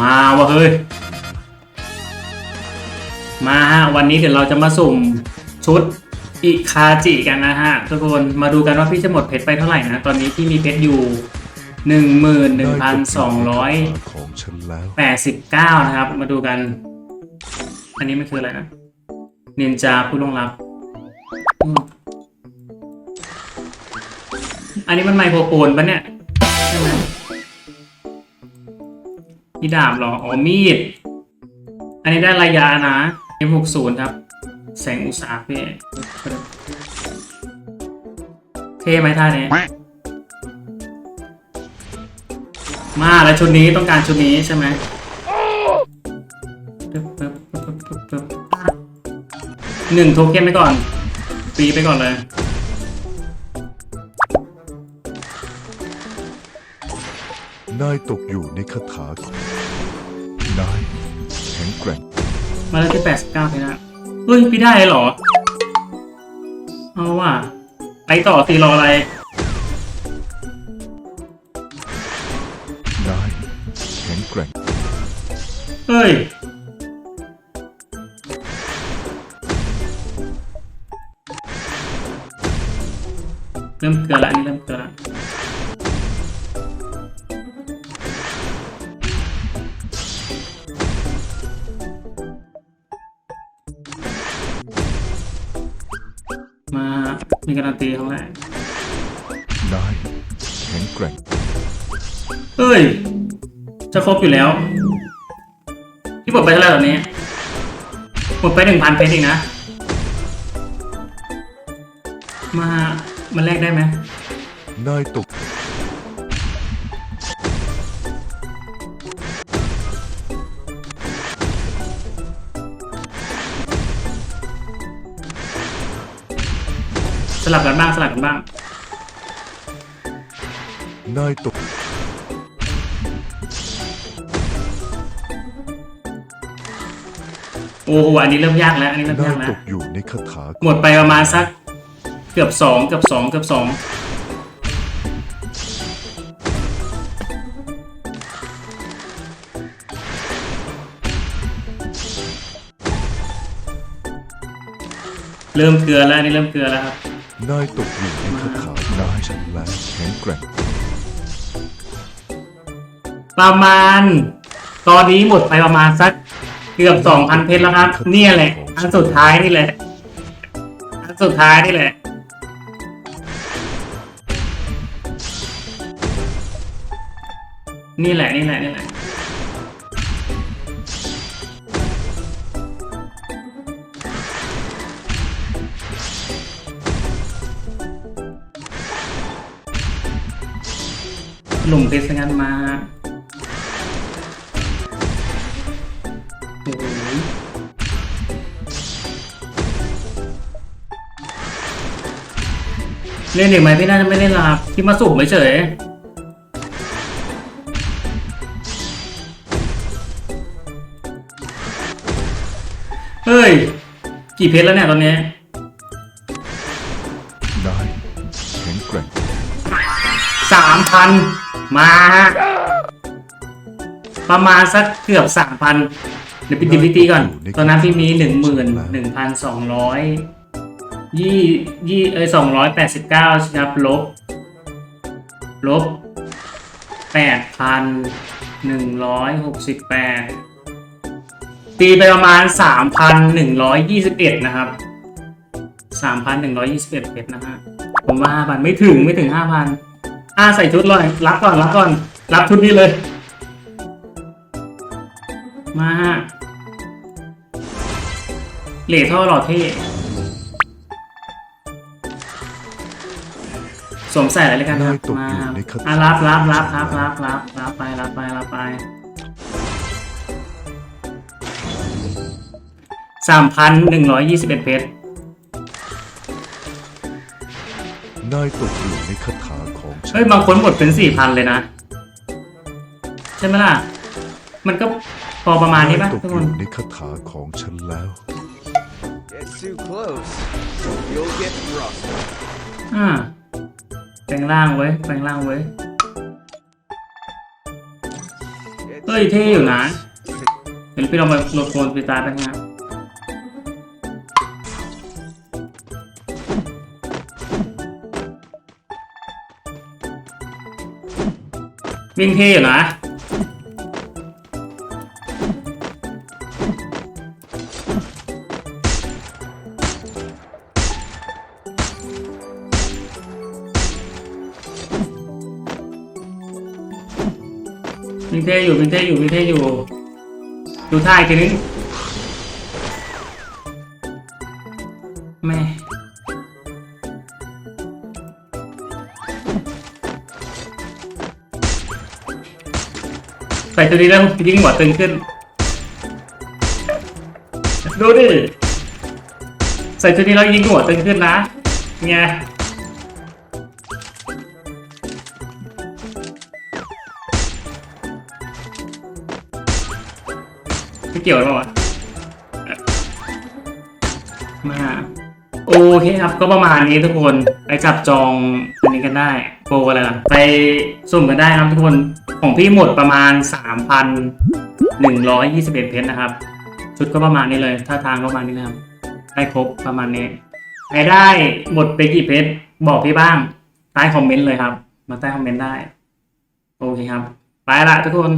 มาวะเฮ้ย มาฮะ วันนี้เดี๋ยวเราจะมาสุ่มชุดอิคาจิกันนะฮะ ทุกคนมาดูกันว่าพี่จะหมดเพชรไปเท่าไหร่นะ ตอนนี้พี่มีเพชรอยู่หนึ่งหมื่นหนึ่งพันสองร้อยของฉันแล้วแปดสิบเก้านะครับ มาดูกัน อันนี้มันคืออะไรนะนินจาผู้ลงลับอืมอันนี้มันไมโครโฟนปะเนี่ย พี่ดาบเหรออ๋อมีด อันนี้ได้ระยะนะ M60 ครับ แสงอุตสาหพี่เท่ไหมท่านี้มาแล้วชุดนี้ต้องการชุดนี้ใช่ไหมหนึ่งโทเค็นไปก่อนฟรีไปก่อนเลยนายตกอยู่ในคาถา นายแข็งแกร่งมาแล้วที่แปดสิบเก้าไปแล้วเฮ้ยพี่ได้เลยเหรอ เอาว่ะไปต่อตีรออะไรนายแข็งแกร่งเฮ้ยเริ่มเกลือละอันนี้เริ่มเกลือละ มามีการันตีเขาแหละนายแข็งแกร่งเฮ้ย จะครบอยู่แล้ว พี่หมดไปเท่าไหร่ตอนนี้หมดไปหนึ่งพันเพชรเองนะ มา มันแลกได้ไหมนายตก ลับกันบ้างสลับกันบ้าง นายตกโอ้โหอันนี้เริ่มยากแล้ว อันนี้เริ่มากแล้นายตวกอยู่ในคาถาหมดไปประมาณสักเกือบสองเกือบสองเกือบสองเริ่มเกลือแล้วอันนี้เริ่มเกลือแล้วครับ นายตกอยู่ในคาถานายฉันแล้วแข็งแกร่งประมาณ ตอนนี้หมดไปประมาณสักเกือบสองพันเพชรแล้วครับ เนี่ยแหละ อันสุดท้ายนี่แหละ อันสุดท้ายนี่แหละ นี่แหละ นี่แหละ นี่แหละ หนุ่มเพชรงันมาโอ้โหเล่นอีกไหมพี่น่าจะไม่เล่นและครับที่มาสุ่มเฉยๆเฮ้ย กี่เพชรแล้วเนี่ยตอนนี้นายแข็งแกร่งสามพัน มาฮะประมาณสักเกือบสามพันเดี๋ยวปิดดิพิตีก่อน ตอนนั้นพี่มีหนึ่งหมื่นหนึ่งพันสองร้อยยี่ยี่เอ้ยสองร้อยแปดสิบเก้าครับลบ ลบแปดพันหนึ่งร้อยหกสิบแปดตีไปประมาณสามพันหนึ่งร้อยยี่สิบเอ็ดนะครับสามพันหนึ่งร้อยยี่สิบเอ็ดเพชรนะฮะผมว่าห้าพันไม่ถึงไม่ถึงห้าพัน อ่าใส่ชุดเลยรับก่อนรับก่อน รับชุดนี้เลย มาเหล่ท่อหล่อเท่สวมใส่อะไรเลยกันครับมาอะรับรับรับรับรับรับรับไปรับไปรับไปสามพันหนึ่งร้อยยี่สิบเอ็ดเพชรนายตกอยู่ในคาถาของฉั เฮ้ยบางคนหมดเป็นสี่พันเลยนะ ใช่ไหมล่ะ มันก็พอประมาณนี้นาป่ะยตกทุกอคน ยู่ในคาถาของฉันแล้ว Get too close, you'll get rough. อ่าแปลงร่างไว้ยแปลงร่างไว้ย Get เฮ้ยเท่อยู่นะเดี๋ยวพี่ลองมาโหลดโฟนไปตายไปนะ วิ่งเท่อยู่นะวิ่งเท่อยู่วิ่งเท่อยู่วิ่งเท่อยู่ ดูท่าอีกทีนึงแม่ ส่ตัวนี้แล้วยิงหัวตึงขึ้น ดูดิ ใส่ตัวนี้แล้วยิงหัวตึงขึ้นนะไงไม่เกี่ยวหรอวะมาโอเคครับก็ประมาณนี้ทุกคนไปจับจองอันนี้กันได้ โปรอะไรล่ะ ไปสุ่มกันได้ครับทุกคนของพี่หมดประมาณ 3,121 เพชรนะครับ ชุดก็ประมาณนี้เลย ถ้าทางก็ประมาณนี้นะครับ ได้ครบประมาณนี้ใครได้หมดไปกี่เพชรบอกพี่บ้างใต้คอมเมนต์เลยครับ มาใต้คอมเมนต์ได้ โอเคครับ ไปละทุกคน